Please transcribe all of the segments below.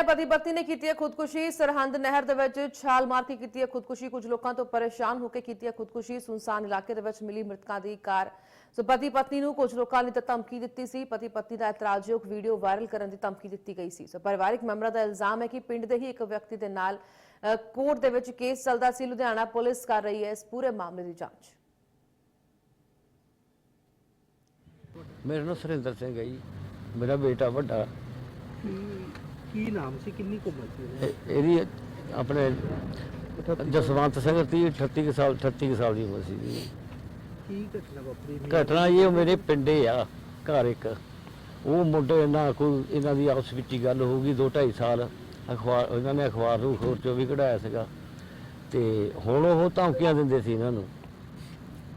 ਨੇ ਪਤੀ ਪਤਨੀ ਨੇ ਕੀਤੀ ਹੈ ਖੁਦਕੁਸ਼ੀ। ਸਰਹੰਦ ਨਹਿਰ ਦੇ ਵਿੱਚ ਛਾਲ ਮਾਰ ਕੇ ਕੀਤੀ ਹੈ ਖੁਦਕੁਸ਼ੀ। ਕੁਝ ਲੋਕਾਂ ਤੋਂ ਪਰੇਸ਼ਾਨ ਹੋ ਕੇ ਕੀਤੀ ਹੈ ਖੁਦਕੁਸ਼ੀ। ਸੁਨਸਾਨ ਇਲਾਕੇ ਦੇ ਵਿੱਚ ਮਿਲੀ ਮ੍ਰਿਤਕਾਂ ਦੀ ਕਾਰ। ਸੋ ਪਤੀ ਪਤਨੀ ਨੂੰ ਕੁਝ ਲੋਕਾਂ ਨੇ ਤਾਂ ਧਮਕੀ ਦਿੱਤੀ ਸੀ। ਪਤੀ ਪਤਨੀ ਦਾ ਇਤਰਾਜ਼ਯੋਗ ਵੀਡੀਓ ਵਾਇਰਲ ਕਰਨ ਦੀ ਧਮਕੀ ਦਿੱਤੀ ਗਈ ਸੀ। ਸੋ ਪਰਿਵਾਰਕ ਮੈਂਬਰਾਂ ਦਾ ਇਲਜ਼ਾਮ ਹੈ ਕਿ ਪਿੰਡ ਦੇ ਹੀ ਇੱਕ ਵਿਅਕਤੀ ਦੇ ਨਾਲ ਕੋਰਟ ਦੇ ਵਿੱਚ ਕੇਸ ਚੱਲਦਾ ਸੀ। ਲੁਧਿਆਣਾ ਪੁਲਿਸ ਕਰ ਰਹੀ ਹੈ ਇਸ ਪੂਰੇ ਮਾਮਲੇ ਦੀ ਜਾਂਚ। ਮੇਰਾ ਨਾਮ ਸੁਰਿੰਦਰ ਸਿੰਘ ਹੈ ਜੀ। ਮੇਰਾ ਬੇਟਾ ਵੱਡਾ। ਕੀ ਨਾਮ ਸੀ? ਕਿੰਨੀ ਕੁ ਉਮਰ ਸੀ? ਇਹ- ਇਹਦੀ ਆਪਣੇ ਜਸਵੰਤ ਸਿੰਘ 30 38 ਕੁ ਸਾਲ 38 ਕੁ ਸਾਲ ਦੀ ਉਮਰ ਸੀ ਜੀ ਕੀ ਘਟਨਾ ਵਾਪਰੀ? ਨਹੀਂ? ਘਟਨਾ ਇਹ ਮੇਰੇ ਪਿੰਡੇ ਆ ਘਰ ਇੱਕ। ਉਹ ਮੁੰਡੇ ਨਾਲ ਕੋਈ ਇਹਨਾਂ ਦੀ ਆਪਸ ਵਿੱਚ ਹੀ ਗੱਲ ਹੋ ਗਈ 2 2.5 ਸਾਲ। ਅਖਬਾਰ ਇਹਨਾਂ ਨੇ ਅਖਬਾਰ ਨੂੰ ਖੋਰ ਚੋਂ ਵੀ ਕਢਾਇਆ ਸੀਗਾ। ਤੇ ਹੁਣ ਉਹ ਧਮਕੀਆਂ ਦਿੰਦੇ ਸੀ ਇਹਨਾਂ ਨੂੰ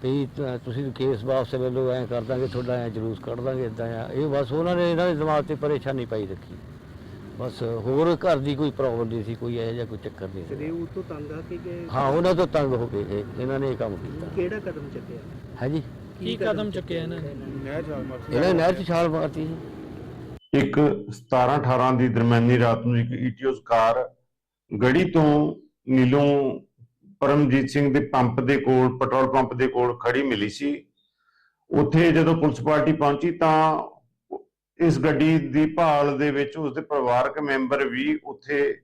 ਵੀ ਤ- ਤੁਸੀਂ ਕੇਸ ਵਾਪਸ ਲੈ ਲਓ ਐਂ ਕਰ ਦਾਂਗੇ ਤੁਹਾਡਾ ਐਂ ਜਲੂਸ ਕੱਢ ਦਾਂਗੇ ਇਦਾਂ ਆ ਇਹ ਬਸ ਉਹਨਾਂ ਨੇ ਇਹਨਾਂ ਦੇ ਦਿਮਾਗ ਤੇ ਪਰੇਸ਼ਾਨੀ ਪਾਈ ਰੱਖੀ। ਬਸ ਹੋਰ ਘਰ ਦੀ ਕੋਈ ਪ੍ਰੋਬਲਮ ਨਹੀਂ ਸੀ ਕੋਈ ਇਹੋ ਜਿਹਾ ਕੋਈ ਚੱਕਰ ਨਹੀਂ ਤੇ ਸੀ ਉਹ ਤੋਂ ਤੰਗ ਆ ਕੇ ਗਏ? ਹਾਂ ਉਹਨਾਂ ਤੋਂ ਤੰਗ ਹੋ ਗਏ। ਇਹ, ਇਹਨਾਂ ਨੇ ਇਹ ਕੰਮ ਕੀਤਾ। ਕਿਹੜਾ ਕਦਮ ਚੱਕਿਆ? ਹੈ ਜੀ ਕੀ ਕਦਮ ਚੁੱਕਿਆ ਇਹਨਾਂ ਨੇ? ਇਹਨਾਂ ਨੇ? ਨਹਿਰ 'ਚ ਛਾਲ ਮਾਰਤੀ ਸੀ ਇੱਕ 17 18 ਦੀ ਦਰਮਿਆਨੀ ਰਾਤ ਨੂੰ ਇੱਕ ਈਟੀਓਸ ਕਾਰ ਗੜੀ ਤੋਂ ਨੀਲੋਂ ਪਰਮਜੀਤ ਸਿੰਘ ਦੇ ਪੰਪ ਦੇ ਕੋਲ ਪੈਟਰੋਲ ਪੰਪ ਦੇ ਕੋਲ ਖੜੀ ਮਿਲੀ ਸੀ। ਉੱਥੇ ਜਦੋਂ ਪੁਲਿਸ ਪਾਰਟੀ ਪਹੁੰਚੀ ਤਾਂ ਇਸ ਗੱਡੀ ਦੀ ਭਾਲ ਦੇ ਵਿੱਚ ਉਸਦੇ ਪਰਿਵਾਰਕ ਮੈਂਬਰ ਵੀ ਉੱਥੇ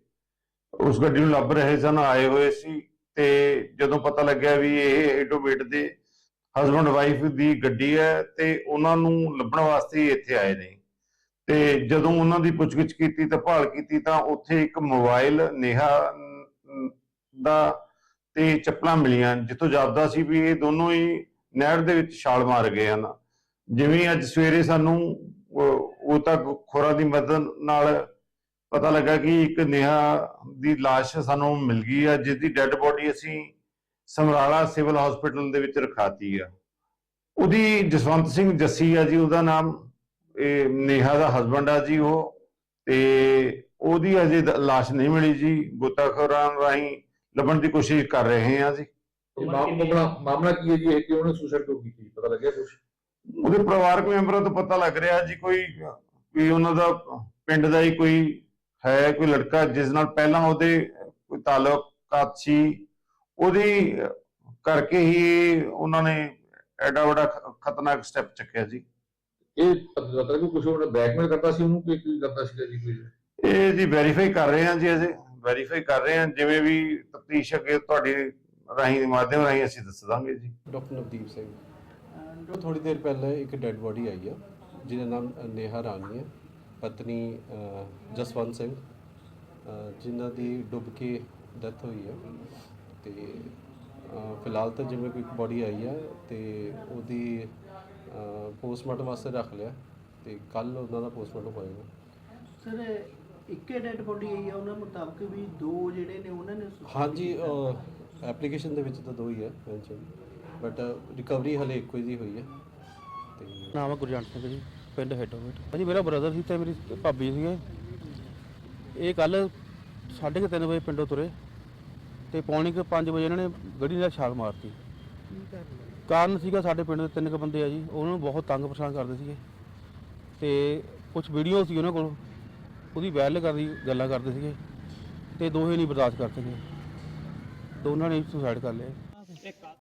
ਉਸ ਗੱਡੀ ਨੂੰ ਲੱਭ ਰਹੇ ਸਨ, ਆਏ ਹੋਏ ਸੀ ਤੇ ਜਦੋਂ ਪਤਾ ਲੱਗਿਆ ਵੀ ਇਹ ਐਡੋਵੇਟ ਦੇ ਹਸਬੰਡ ਵਾਈਫ ਦੀ ਗੱਡੀ ਹੈ ਤੇ ਉਹਨਾਂ ਨੂੰ ਲੱਭਣ ਵਾਸਤੇ ਇੱਥੇ ਆਏ ਨੇ। ਤੇ ਜਦੋਂ ਉਹਨਾਂ ਦੀ ਪੁੱਛਗਿੱਛ ਕੀਤੀ ਤੇ ਭਾਲ ਕੀਤੀ ਤਾਂ ਉੱਥੇ ਇੱਕ ਮੋਬਾਈਲ ਨੇਹਾ ਦਾ ਤੇ ਚੱਪਲਾਂ ਮਿਲੀਆਂ, ਜਿੱਥੋਂ ਜਾਪਦਾ ਸੀ ਵੀ ਇਹ ਦੋਨੋਂ ਹੀ ਨਹਿਰ ਦੇ ਵਿੱਚ ਛਾਲ ਮਾਰ ਗਏ ਹਨ। ਜਿਵੇਂ ਅੱਜ ਸਵੇਰੇ ਸਾਨੂੰ ਉਹ ਤਾਂ ਖੋਰਾ ਦੀ ਮਦਦ ਨਾਲ ਪਤਾ ਲੱਗਾ ਕਿ ਇੱਕ ਨੇਹਾ ਦੀ ਲਾਸ਼ ਸਾਨੂੰ ਮਿਲ ਗਈ ਆ ਜਿਸ ਦੀ ਡੈੱਡ ਬੋਡੀ ਅਸੀਂ ਸਮਰਾਲਾ ਸਿਵਲ ਹਸਪੀਟਲ ਦੇ ਵਿੱਚ ਰਖਾਤੀ ਆ। ਉਹਦੀ ਜਸਵੰਤ ਸਿੰਘ ਜੱਸੀ ਆ ਜੀ, ਉਹਦਾ ਨਾਮ, ਇਹ ਨੇਹਾ ਦਾ ਹਸਬੰਡ ਆ ਜੀ ਉਹ, ਤੇ ਉਹਦੀ ਅਜੇ ਦ- ਲਾਸ਼ ਨਹੀਂ ਮਿਲੀ ਜੀ ਗੋਤਾਖੋਰਾਂ ਰਾਹੀਂ ਲੱਭਣ ਦੀ ਕੋਸ਼ਿਸ਼ ਕਰ ਰਹੇ ਹਾਂ ਜੀ। ਮਾਮਲਾ ਕੀ ਹੈ ਜੀ? ਇਹ ਕਿ ਉਹਨੇ ਸੁਸਾਈਡ ਕਿਉਂ ਕੀਤੀ ਪਤਾ ਲੱਗਿਆ ਕੁਝ ਉਹਦੇ ਪਰਿਵਾਰਕ ਮੈਂਬਰਾਂ ਤੋਂ ਪਤਾ ਲੱਗ ਰਿਹਾ ਜੀ ਕੋਈ ਵੀ ਉਹਨਾਂ ਦਾ ਪਿੰਡ ਦਾ ਹੀ ਕੋਈ ਹੈ ਕੋਈ ਲੜਕਾ ਜਿਸ ਨਾਲ ਪਹਿਲਾਂ ਉਹਦੇ ਕੋਈ ਤਾਲੁਕਾਤ ਸੀ ਉਹਦੀ ਕਰਕੇ ਹੀ ਉਹਨਾਂ ਨੇ ਐਡਾ ਵੱਡਾ ਖਤਰਨਾਕ ਸਟੈਪ ਚੱਕਿਆ ਜੀ। ਇਹ ਪਤਾ ਕਿ ਕੁਝ ਉਹਨੇ ਬਲੈਕਮੇਲ ਕਰਦਾ ਸੀ ਉਹਨੂੰ ਕਿ ਕੀ ਕਰਦਾ ਸੀਗਾ ਜੀ ਕੋਈ? ਇਹ ਜੀ ਵੈਰੀਫਾਈ ਕਰ ਰਹੇ ਹਾਂ ਜੀ ਅਸੀਂ ਵੈਰੀਫਾਈ ਕਰ ਰਹੇ ਹਾਂ ਜਿਵੇਂ ਵੀ ਤਫਤੀਸ਼ ਅੱਗੇ ਤੁਹਾਡੀ ਰਾਹੀਂ ਦੇ ਮਾਧਿਅਮ ਰਾਹੀਂ ਅਸੀਂ ਦੱਸ ਦਾਂਗੇ ਜੀ। ਡਾਕਟਰ ਨਵਦੀਪ ਸਿੰਘ। ਜੋ ਥੋੜੀ ਦੇਰ ਪਹਿਲਾਂ ਇੱਕ ਡੈੱਡ ਬੋਡੀ ਆਈ ਆ ਜਿਹਦਾ ਨਾਮ ਨੇਹਾ ਰਾਣੀ ਹੈ ਪਤਨੀ ਜਸਵੰਤ ਸਿੰਘ ਅ, ਜਿਨ੍ਹਾਂ ਦੀ ਡੁੱਬ ਕੇ ਡੈਥ ਹੋਈ ਹੈ ਤੇ ਫਿਲਹਾਲ ਤਾਂ ਜਿਵੇਂ ਕੋਈ ਬੋਡੀ ਆਈ ਆ ਤੇ ਉਹਦੀ ਪੋਸਟਮਾਰਟਮ ਵਾਸਤੇ ਰੱਖ ਲਿਆ ਤੇ ਕੱਲ ਉਹਨਾਂ ਦਾ ਪੋਸਟਮਾਰਟਮ ਹੋਏਗਾ ਸਰ ਇੱਕੇ ਡੈਡ ਬੋਡੀ ਆਈ ਆ ਉਹਨਾਂ ਮੁਤਾਬਕ ਵੀ ਦੋ ਜਿਹੜੇ ਨੇ ਉਹਨਾਂ ਨੇ ਹਾਂਜੀ ਕੀਤਾ। ਐਪਲੀਕੇਸ਼ਨ ਦੇ ਵਿੱਚ ਤਾਂ ਦੋ ਹੀ ਹੈ ਮੈਂਸ਼ਨ ਬਟ ਰਿਕਵਰੀ ਹਲੇ ਇੱਕੋ ਹੀ ਹੋਈ ਹੈ। ਤੇ ਨਾਮ ਹੈ ਗੁਰਜੰਟ ਸਿੰਘ ਜੀ, ਪਿੰਡ ਹੈਡੋਵੇਟ ਭਾਜੀ, ਮੇਰਾ ਬ੍ਰਦਰ ਸੀ ਤੇ ਮੇਰੀ ਭਾਬੀ ਸੀਗੇ ਇਹ ਕੱਲ 3:30 ਵਜੇ ਪਿੰਡੋਂ ਤੁਰੇ ਤੇ ਪੌਣੇ ਕੁ 5 ਵਜੇ ਇਹਨਾਂ ਨੇ ਗੱਡੀ ਦਾ ਛਾਲ ਮਾਰਤੀ। ਕਾਰਨ ਸੀਗਾ ਸਾਡੇ ਪਿੰਡ ਦੇ ਤਿੰਨ ਕੁ ਬੰਦੇ ਆ ਜੀ, ਉਹਨਾਂ ਨੂੰ ਬਹੁਤ ਤੰਗ ਪਰੇਸ਼ਾਨ ਕਰਦੇ ਸੀਗੇ। ਤੇ ਕੁਝ ਵੀਡੀਓ ਸੀ ਉਹਨਾਂ ਕੋਲ, ਉਹਦੀ ਵਾਇਰਲ ਕਰਦੀ ਗੱਲਾਂ ਕਰਦੇ ਸੀਗੇ। ਤੇ ਦੋਹੇ ਨਹੀਂ ਬਰਦਾਸ਼ਤ ਕਰਦੇ ਸਕੇ। ਦੋਨਾਂ ਨੇ ਸੁਸਾਈਡ ਕਰ ਲਿਆ।